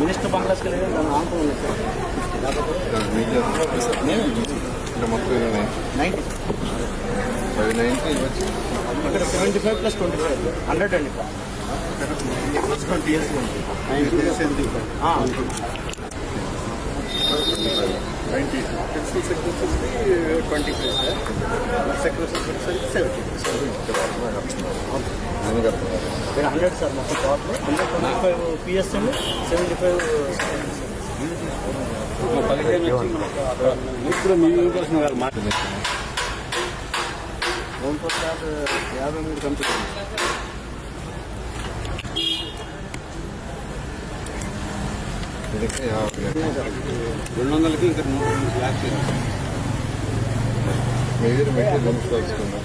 Minister bungalows ఇక్కడ seventy five plus twenty five hundred అండి plus twenty years ninety principal secretary twenty five sir secretary seventy నేను hundred sir మొత్తం total hundred twenty five PS seventy five ఇప్పుడు మీ కోసం వాళ్ళు మాట్లాడి ఓం ప్రసాద్ యాభై మీరు కంపెనీ రెండు ఇంకా నూట రెండు స్లాబ్ చేయాలి మీరు మెటీరియల్ కొనుక్కోవాల్సుకున్నాం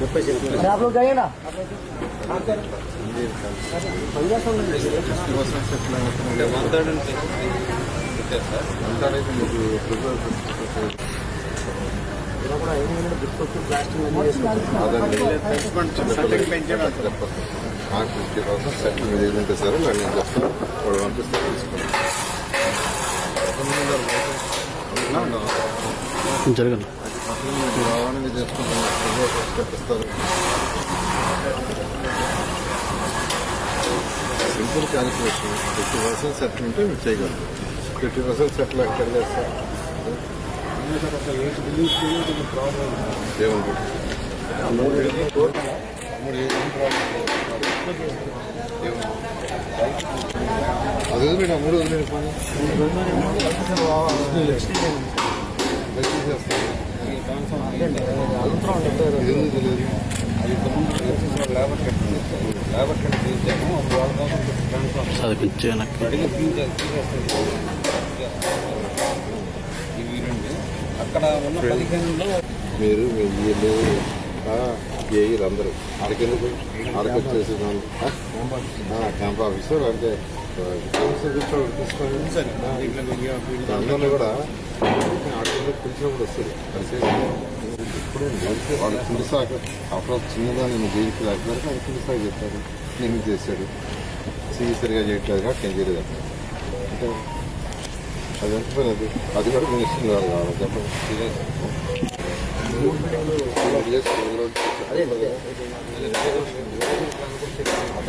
వన్ థర్డ్ అంటే సార్ వన్ థర్డ్ అయితే మీకు నాకు ఫిఫ్టీ పర్సెంట్ సెటిల్మెంట్ ఏదంటే సరే నేను చెప్తాను వాళ్ళు పంపిస్తే తీసుకున్నాను చెప్పిస్తారు simple calculation fifty percent settle ఉంటే మీరు చేయగలరు. ఫిఫ్టీ పర్సెంట్ సెటిల్ ఎక్కడ చేస్తారు ఏముంటుంది మూడు ఏం ప్రాబ్లం అది వదిలేడు మూడు వదిలేడు పని ఇది ఎందుకు తెలియదు లేబర్ కట్ లేబర్ కట్ తీసాము అప్పుడు వాళ్ళ కోసం ట్రాన్స్ఫర్ చదివించే నాకు అడిగి తీసేస్తాను ఇవి రెండు అక్కడ ఉన్న పదిహేనులో మీరు మీ వీళ్ళు ఏఈలు అందరూ. ఆడికెందుకు ఆడికి వచ్చేసి క్యాంప్ ఆఫీసర్ అంటే అందరినీ కూడా ఆడికి పిలిచినప్పుడు వస్తుంది ఇప్పుడు వాడు పిలిసాక అప్పుడు చిన్నగా నేను జైలుకి లేకపోతే అది పిలిసాక చెప్పాడు నేను చేశాడు? సిగి సరిగా చేయట్లేదు కాబట్టి నేను చేయలేదు. అంటే అది ఎంత అది కూడా మీరు ఇస్తున్నారు కావాలి చెప్పండి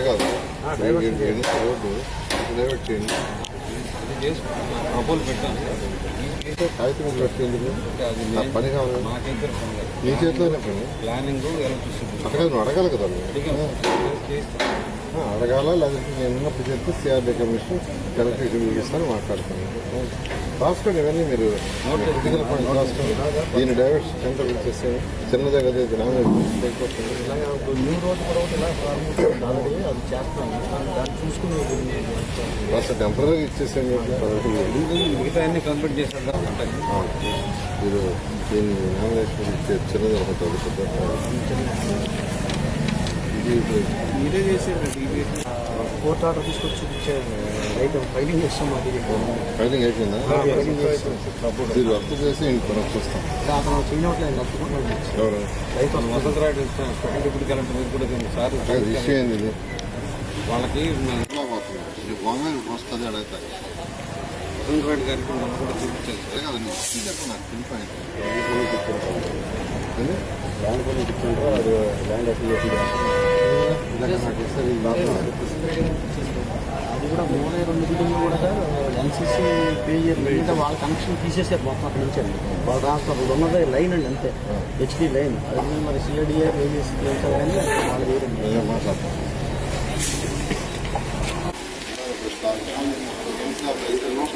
కాదు రోడ్డు డైవర్ట్ చేయండి అపోలు పెట్టాను అది నా పని కావాలి నాకైతే నీ చేతిలోనే పని ప్లానింగ్ ఎలక్ట్రిసిటీ నువ్వు అడగాలి కదా అడగాల? లేదంటే నేను ఉన్నప్పుడు చెప్తే సిఆర్డీ కమిషన్ కలెక్టర్ ఇస్తాను మాట్లాడుతున్నాను రాసుకోండి ఇవన్నీ మీరు క్రిటికల్ పాయింట్ రాసుకోండి దీన్ని డైవర్ట్ సెంటర్ ఇచ్చేస్తే చిన్నదే కదా ఇది నామినేట్ చేయకపోతుంది న్యూ రోడ్ అది దాన్ని చూసుకుని టెంపరీ ఇచ్చేసేయండి మిగతా అన్ని కంప్లీట్ చేశారు మీరు దీన్ని నామినేషన్ ఇచ్చే చిన్నది ఒకటి మీరే చేసేది కోర్ట్ ఆర్డర్ తీసుకొచ్చి రైట్ ఫైలింగ్ చేస్తాం అది ఫైలింగ్ అయిపోయిందా? మీరు వర్క్ చేసి ఇంటికి కొనకు చూస్తాం అతను చేయనట్లేదు నచ్చుకుంటున్నాడు ఎవరు? రైతు Vasantha Rayudu special deputy collector దగ్గర కూడా సార్ ఇష్యూ ఏంది వాళ్ళకి వస్తుంది అడుగుతాయి వసంత రాయుడు గారికి కూడా చూపించాలి అదే కదా నేను వచ్చి చెప్పు నాకు పిలిపాను ల్యాండ్ కొని ఇచ్చిండ్రు అది కూడా మూడు రెండు బిల్డింగ్లు కూడా సార్ ఎన్సీసీ పే చేయాలి వాళ్ళ కనెక్షన్ తీసేసారు మొత్తం అక్కడ నుంచి అండి. వాళ్ళ ట్రాన్స్ఫర్ ఇప్పుడు ఉన్నది లైన్ అండి అంతే. HD line. అది మరి సిఐడిఏ చేస్తారు కానీ వాళ్ళు వేరండి నేనే మాట్లాడతాను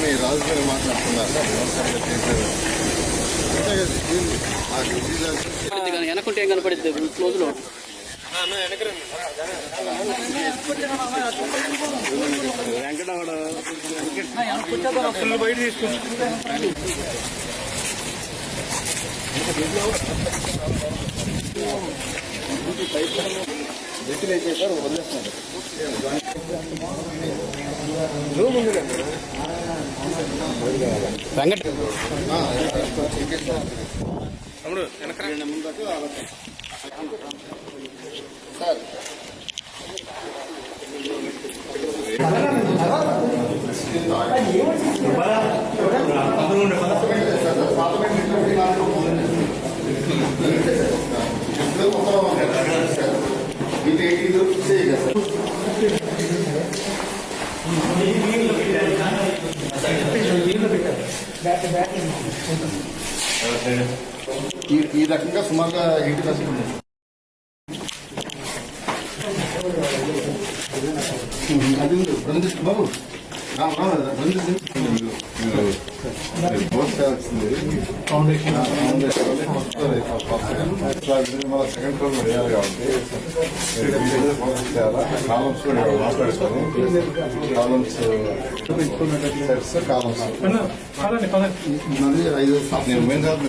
మీ రాజుగారు మాట్లాడుతున్నారు వ్యవసాయంలో చేశారు అంతే కదా వీళ్ళు ఆ డిజిటల్ వెనకుంటే ఏం కనపడింది క్లోజ్లో వెంకట ఇది ఇది ఫిక్స్ అయ్యి కదా సార్ ఈ ఈ రకంగా సుమారుగా ఎయిటీ పర్సెంట్ ఉంది అది తీసుకో బాబు. చేయాల్సింది ఫౌండేషన్ సెకండ్ ఫ్లోర్లో వేయాలి కాబట్టి కాలమ్స్ కూడా మాట్లాడుకొని కాలమ్స్ సెట్స్ కాలమ్స్ ఐదు నేను మెయిన్ కాదు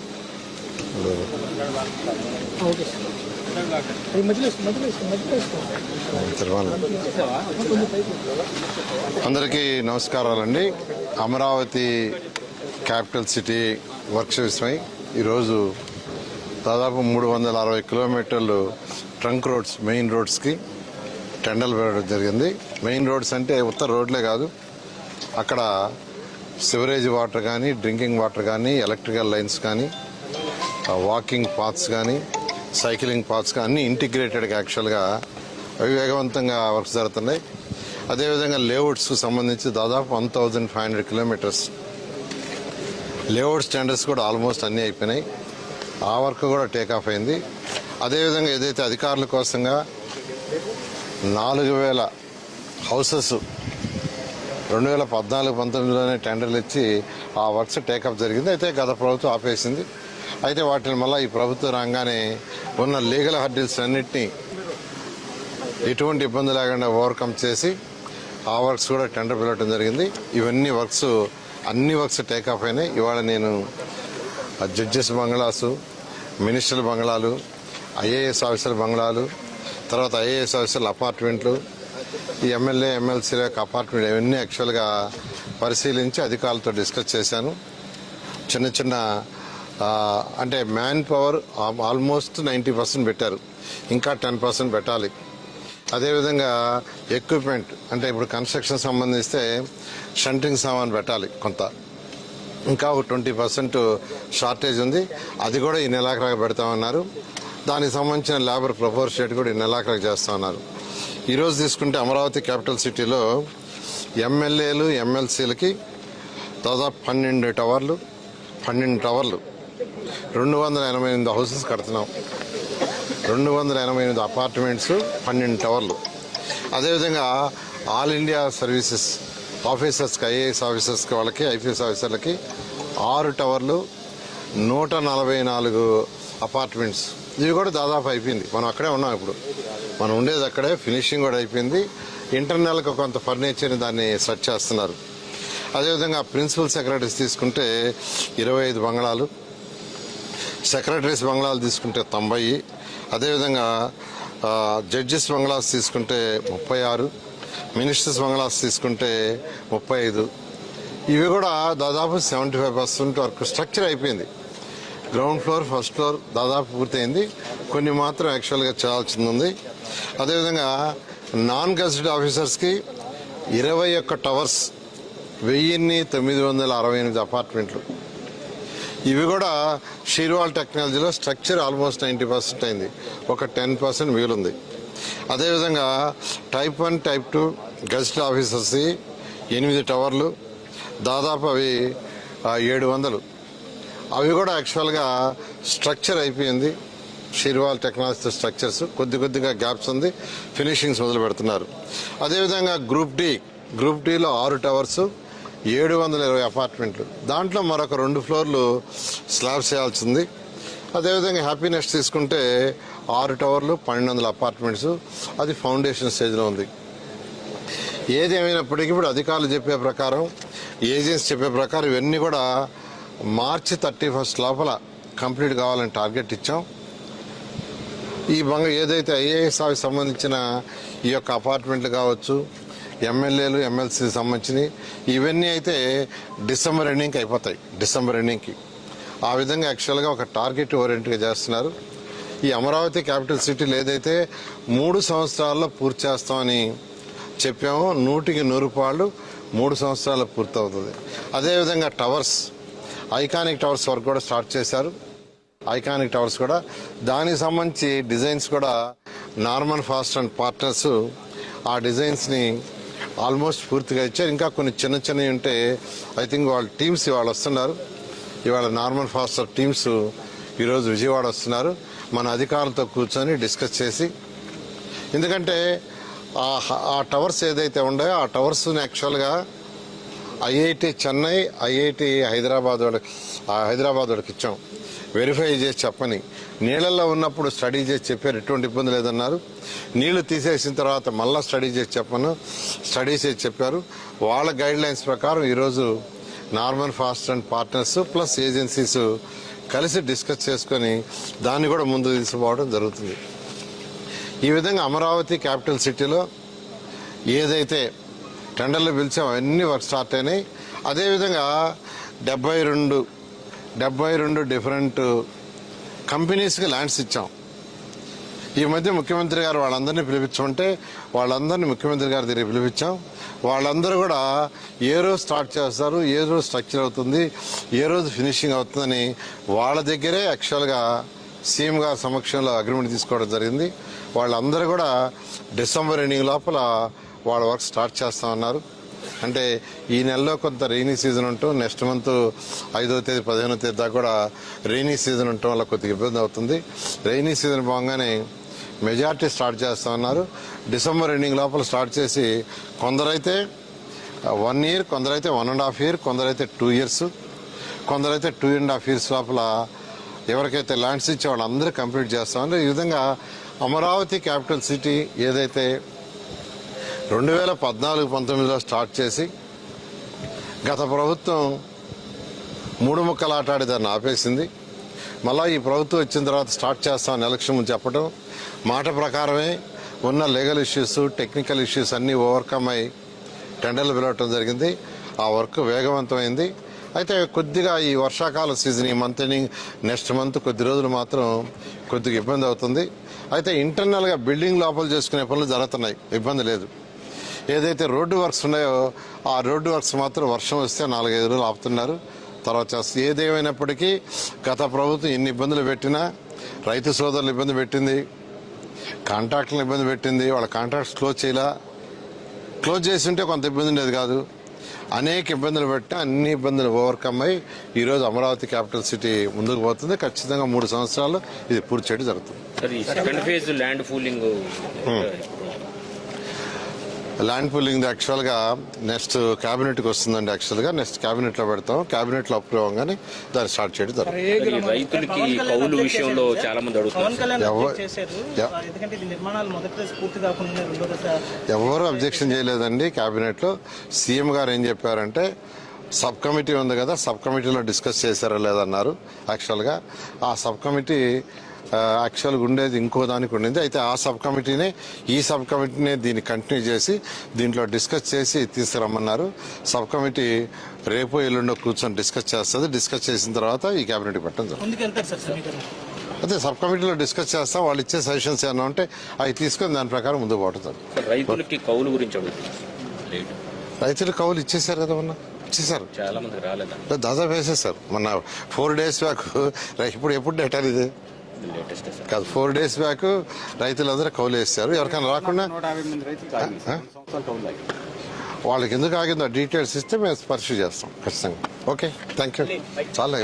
అందరికీ నమస్కారాలండి. అమరావతి క్యాపిటల్ సిటీ వర్క్స్ ఈరోజు దాదాపు మూడు వందల అరవై కిలోమీటర్లు ట్రంక్ రోడ్స్ మెయిన్ రోడ్స్కి టెండర్లు పెట్టడం జరిగింది. మెయిన్ రోడ్స్ అంటే ఉత్తర రోడ్లే కాదు అక్కడ సివరేజ్ వాటర్ కానీ డ్రింకింగ్ వాటర్ కానీ ఎలక్ట్రికల్ లైన్స్ కానీ వాకింగ్ పాత్స్ కానీ సైక్లింగ్ పాత్స్ కానీ అన్నీ ఇంటిగ్రేటెడ్గా యాక్చువల్గా అవి వేగవంతంగా వర్క్స్ జరుగుతున్నాయి. అదేవిధంగా లేఅవుట్స్ సంబంధించి దాదాపు one thousand five hundred kilometres layout standards కూడా ఆల్మోస్ట్ అన్నీ అయిపోయినాయి. ఆ వర్క్ కూడా టేకాఫ్ అయింది. అదేవిధంగా ఏదైతే అధికారుల కోసంగా నాలుగు వేల హౌసెస్ రెండు వేల పద్నాలుగు పంతొమ్మిదిలోనే టెండర్లు ఇచ్చి ఆ వర్క్స్ టేకప్ జరిగింది. అయితే గత ప్రభుత్వం ఆపేసింది. అయితే వాటిని మళ్ళీ ఈ ప్రభుత్వ రంగానే ఉన్న లీగల్ హర్డిల్స్ అన్నింటినీ ఎటువంటి ఇబ్బంది లేకుండా ఓవర్కమ్ చేసి ఆ వర్క్స్ కూడా టెండర్ పిలవటం జరిగింది. ఇవన్నీ వర్క్స్ అన్ని వర్క్స్ టేకాఫ్ అయినాయి. ఇవాళ నేను ఆ జడ్జెస్ బంగ్లాసు మినిస్టర్ల బంగ్లాలు ఐఏఎస్ ఆఫీసర్ బంగ్లాలు తర్వాత ఐఏఎస్ ఆఫీసర్ల అపార్ట్మెంట్లు ఈ ఎమ్మెల్యే ఎమ్మెల్సీల యొక్క అపార్ట్మెంట్ ఇవన్నీ యాక్చువల్గా పరిశీలించి అధికారులతో డిస్కస్ చేశాను. చిన్న చిన్న అంటే man power almost ninety percent పెట్టారు. ఇంకా టెన్ పర్సెంట్ పెట్టాలి. అదేవిధంగా ఎక్విప్మెంట్ అంటే ఇప్పుడు కన్స్ట్రక్షన్ సంబంధిస్తే షంటింగ్ సామాన్ పెట్టాలి కొంత. ఇంకా ఒక ట్వంటీ పర్సెంట్ షార్టేజ్ ఉంది. అది కూడా ఈ నెలాఖరాగా పెడతామన్నారు. దానికి సంబంధించిన లేబర్ ప్రపోర్షియేట్ కూడా ఈ నెలాఖరాగా చేస్తామన్నారు. ఈరోజు తీసుకుంటే అమరావతి క్యాపిటల్ సిటీలో ఎమ్మెల్యేలు ఎమ్మెల్సీలకి దాదాపు పన్నెండు టవర్లు పన్నెండు టవర్లు రెండు వందల ఎనభై ఎనిమిది హౌసెస్ కడుతున్నాం. రెండు వందల ఎనభై ఎనిమిది అపార్ట్మెంట్స్ పన్నెండు టవర్లు అదేవిధంగా ఆల్ ఇండియా సర్వీసెస్ ఆఫీసర్స్కి ఐఏఎస్ ఆఫీసర్స్కి వాళ్ళకి ఐపీఎస్ ఆఫీసర్లకి ఆరు టవర్లు నూట నలభై నాలుగు అపార్ట్మెంట్స్ ఇవి కూడా దాదాపు అయిపోయింది. మనం అక్కడే ఉన్నాం ఇప్పుడు. మనం ఉండేది అక్కడే ఫినిషింగ్ కూడా అయిపోయింది. ఇంటర్నల్గా కొంత ఫర్నిచర్ని దాన్ని సెట్ చేస్తున్నారు. అదేవిధంగా ప్రిన్సిపల్ సెక్రటరీస్ తీసుకుంటే ఇరవై ఐదు బంగళాలు సెక్రటరీస్ బంగ్లాలు తీసుకుంటే తొంభై అదేవిధంగా జడ్జెస్ బంగ్లాస్ తీసుకుంటే ముప్పై ఆరు మినిస్టర్స్ బంగ్లాస్ తీసుకుంటే ముప్పై ఐదు. ఇవి కూడా దాదాపు సెవెంటీ ఫైవ్ పర్సెంట్ వరకు స్ట్రక్చర్ అయిపోయింది. గ్రౌండ్ ఫ్లోర్ ఫస్ట్ ఫ్లోర్ దాదాపు పూర్తయింది. కొన్ని మాత్రం యాక్చువల్గా చేయాల్సింది ఉంది అదేవిధంగా నాన్ గెజిటెడ్ ఆఫీసర్స్కి ఇరవై ఒక్క టవర్స్ వెయ్యిన్ని తొమ్మిది వందల అరవై ఎనిమిది అపార్ట్మెంట్లు. ఇవి కూడా షీర్వాల్ టెక్నాలజీలో స్ట్రక్చర్ ఆల్మోస్ట్ నైంటీ పర్సెంట్ అయింది. ఒక టెన్ పర్సెంట్ మిగిలింది. అదేవిధంగా type one type two guest officers ఎనిమిది టవర్లు దాదాపు అవి ఏడు వందలు. అవి కూడా యాక్చువల్గా స్ట్రక్చర్ అయిపోయింది. షీర్వాల్ టెక్నాలజీ స్ట్రక్చర్స్ కొద్ది కొద్దిగా గ్యాప్స్ ఉంది. ఫినిషింగ్స్ మొదలు పెడుతున్నారు. అదేవిధంగా గ్రూప్ డి గ్రూప్ డిలో ఆరు టవర్స్ ఏడు వందల ఇరవై అపార్ట్మెంట్లు. దాంట్లో మరొక రెండు ఫ్లోర్లు స్లాబ్ చేయాల్సింది. అదేవిధంగా హ్యాపీనెస్ తీసుకుంటే ఆరు టవర్లు పన్నెండు వందల అపార్ట్మెంట్స్. అది ఫౌండేషన్ స్టేజ్లో ఉంది. ఏది ఏమైనప్పటికీ ఇప్పుడు అధికారులు చెప్పే ప్రకారం ఏజెన్సీ చెప్పే ప్రకారం ఇవన్నీ కూడా మార్చి థర్టీ ఫస్ట్ లోపల కంప్లీట్ కావాలని టార్గెట్ ఇచ్చాం. ఈ బంగ ఏదైతే ఐఏఎస్ సంబంధించిన ఈ యొక్క అపార్ట్మెంట్లు కావచ్చు ఎమ్మెల్యేలు ఎమ్మెల్సీ సంబంధించినవి. ఇవన్నీ అయితే డిసెంబర్ ఎండింగ్కి అయిపోతాయి. డిసెంబర్ ఎండింగ్కి. ఆ విధంగా యాక్చువల్గా ఒక టార్గెట్ ఓరియంట్గా చేస్తున్నారు. ఈ అమరావతి క్యాపిటల్ సిటీ లేదైతే మూడు సంవత్సరాల్లో పూర్తి చేస్తామని చెప్పామో నూటికి నూరు పాళ్ళు మూడు సంవత్సరాల్లో పూర్తవుతుంది. అదేవిధంగా టవర్స్. ఐకానిక్ టవర్స్ వరకు కూడా స్టార్ట్ చేశారు. ఐకానిక్ టవర్స్ కూడా. దానికి సంబంధించి డిజైన్స్ కూడా నార్మల్ ఫాస్ట్ అండ్ పార్ట్నర్స్ ఆ డిజైన్స్ని ఆల్మోస్ట్ పూర్తిగా ఇచ్చారు. ఇంకా కొన్ని చిన్న చిన్నవి ఉంటే ఐ థింక్ వాళ్ళ టీమ్స్ ఇవాళ వస్తున్నారు. ఇవాళ నార్మల్ ఫాస్టర్ టీమ్స్ ఈరోజు విజయవాడ వస్తున్నారు. మన అధికారులతో కూర్చొని డిస్కస్ చేసి ఎందుకంటే ఆ టవర్స్ ఏదైతే ఉన్నాయో ఆ టవర్స్ని యాక్చువల్గా ఐఐటి చెన్నై ఐఐటి హైదరాబాద్ వాళ్ళకి ఆ హైదరాబాద్ వాళ్ళకి ఇచ్చాం. వెరిఫై చేసి చెప్పని. నీళ్ళల్లో ఉన్నప్పుడు స్టడీ చేసి చెప్పారు ఎటువంటి ఇబ్బంది లేదన్నారు. నీళ్ళు తీసేసిన తర్వాత మళ్ళీ స్టడీ చేసి చెప్పను. స్టడీ చేసి చెప్పారు. వాళ్ళ గైడ్ లైన్స్ ప్రకారం ఈరోజు normal fast and partners plus agencies కలిసి డిస్కస్ చేసుకొని దాన్ని కూడా ముందు తీసుకుపోవడం జరుగుతుంది. ఈ విధంగా అమరావతి క్యాపిటల్ సిటీలో ఏదైతే టెండర్లు పిలిచామో అవన్నీ వర్క్ స్టార్ట్ అయినాయి. అదేవిధంగా డెబ్బై రెండు డెబ్బై రెండు డిఫరెంట్ కంపెనీస్కి ల్యాండ్స్ ఇచ్చాం. ఈ మధ్య ముఖ్యమంత్రి గారు వాళ్ళందరినీ పిలిపించుకుంటే వాళ్ళందరినీ ముఖ్యమంత్రి గారి దగ్గర పిలిపించాం. వాళ్ళందరూ కూడా ఏ రోజు స్టార్ట్ చేస్తారు ఏ రోజు స్ట్రక్చర్ అవుతుంది ఏ రోజు ఫినిషింగ్ అవుతుందని వాళ్ళ దగ్గరే యాక్చువల్గా సీఎం గారి సమక్షంలో అగ్రిమెంట్ తీసుకోవడం జరిగింది. వాళ్ళందరూ కూడా డిసెంబర్ ఎండింగ్ లోపల వాళ్ళ వర్క్ స్టార్ట్ చేస్తా ఉన్నారు అంటే ఈ నెలలో కొంత రెయినీ సీజన్ ఉంటాం నెక్స్ట్ మంత్ ఐదో తేదీ పదిహేనో తేదీ దాకా కూడా రెయినీ సీజన్ ఉండటం వల్ల కొద్దిగా ఇబ్బంది అవుతుంది. రెయినీ సీజన్ పోగానే మెజార్టీ స్టార్ట్ చేస్తా ఉన్నారు. డిసెంబర్ ఎండింగ్ లోపల స్టార్ట్ చేసి కొందరైతే వన్ ఇయర్ కొందరైతే వన్ అండ్ హాఫ్ ఇయర్ కొందరైతే టూ ఇయర్స్ కొందరైతే టూ అండ్ హాఫ్ ఇయర్స్ లోపల ఎవరికైతే ల్యాండ్స్ ఇచ్చే వాళ్ళందరూ కంప్లీట్ చేస్తామని ఈ విధంగా అమరావతి క్యాపిటల్ సిటీ ఏదైతే రెండు వేల పద్నాలుగు పంతొమ్మిదిలో స్టార్ట్ చేసి గత ప్రభుత్వం మూడు ముక్కలు ఆటాడి దాన్ని ఆపేసింది. మళ్ళా ఈ ప్రభుత్వం వచ్చిన తర్వాత స్టార్ట్ చేస్తామని ఎలక్షన్ ముందు చెప్పడం మాట ప్రకారమే ఉన్న లీగల్ ఇష్యూస్ టెక్నికల్ ఇష్యూస్ అన్నీ ఓవర్కమ్ అయ్యి టెండర్లు పిలవటం జరిగింది. ఆ వర్క్ వేగవంతమైంది. అయితే కొద్దిగా ఈ వర్షాకాల సీజన్ ఈ మంత్ ఎండింగ్ నెక్స్ట్ మంత్ కొద్ది రోజులు మాత్రం కొద్దిగా ఇబ్బంది అవుతుంది. అయితే ఇంటర్నల్గా బిల్డింగ్ లోపల చేసుకునే పనులు జరుగుతున్నాయి. ఇబ్బంది లేదు. ఏదైతే రోడ్డు వర్క్స్ ఉన్నాయో ఆ రోడ్డు వర్క్స్ మాత్రం వర్షం వస్తే నాలుగైదు రోజులు ఆపుతున్నారు. తర్వాత ఏదేమైనప్పటికీ గత ప్రభుత్వం ఎన్ని ఇబ్బందులు పెట్టినా రైతు సోదరులు ఇబ్బంది పెట్టింది. కాంట్రాక్టులను ఇబ్బంది పెట్టింది. వాళ్ళ కాంట్రాక్ట్స్ క్లోజ్ చేయాల. క్లోజ్ చేసి ఉంటే కొంత ఇబ్బంది ఉండేది కాదు. అనేక ఇబ్బందులు పెట్టి అన్ని ఇబ్బందులు ఓవర్కమ్ అయ్యి ఈరోజు అమరావతి క్యాపిటల్ సిటీ ముందుకు పోతుంది. ఖచ్చితంగా మూడు సంవత్సరాలు ఇది పూర్తి చేయడం జరుగుతుంది. Second phase land land pooling యాక్చువల్గా నెక్స్ట్ క్యాబినెట్కి వస్తుందండి యాక్చువల్గా. నెక్స్ట్ క్యాబినెట్లో పెడతాం. క్యాబినెట్లో అప్రూవ్ అవ్వగానే దాన్ని స్టార్ట్ చేయడం జరుగుతుంది. రైతులకి కౌలు విషయంలో చాలా మంది అడుగుతున్నారు ఎవరు అబ్జెక్షన్ చేయలేదండి క్యాబినెట్లో. సీఎం గారు ఏం చెప్పారంటే సబ్ కమిటీ ఉంది కదా సబ్ కమిటీలో డిస్కస్ చేశారా లేదన్నారు యాక్చువల్గా ఆ సబ్ కమిటీ యాక్చువల్గా ఉండేది ఇంకో దానికి ఉండింది. అయితే ఆ సబ్ కమిటీనే ఈ సబ్ కమిటీనే దీన్ని కంటిన్యూ చేసి దీంట్లో డిస్కస్ చేసి తీసుకురమ్మన్నారు. సబ్ కమిటీ రేపు ఎల్లుండో కూర్చొని డిస్కస్ చేస్తుంది. డిస్కస్ చేసిన తర్వాత ఈ క్యాబినెట్కి పెట్టడం జరుగుతుంది. అదే సబ్ కమిటీలో డిస్కస్ చేస్తాం. వాళ్ళు ఇచ్చే సజెషన్స్ ఏమైనా ఉంటే అవి తీసుకొని దాని ప్రకారం ముందుకు పోతుంది రైతులకి కౌలు గురించి రైతులు కౌలు ఇచ్చేసారు కదా మొన్న? ఇచ్చేసారు చాలా మందికి రాలేదా? దాదాపు వేసేసారు మొన్న ఫోర్ డేస్ బ్యాక్ ఇప్పుడు ఎప్పుడు డేటా ఇది? కాదు ఫోర్ డేస్ బ్యాక్ రైతులందరూ కౌలు వేస్తారు. ఎవరికైనా రాకుండా. వాళ్ళకి ఎందుకు ఆగిందో డీటెయిల్స్ ఇస్తే మేము పరిశీలి చేస్తాం ఖచ్చితంగా. ఓకే థ్యాంక్ యూ చాలా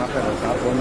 మాట్లాడారు సార్ ఫోన్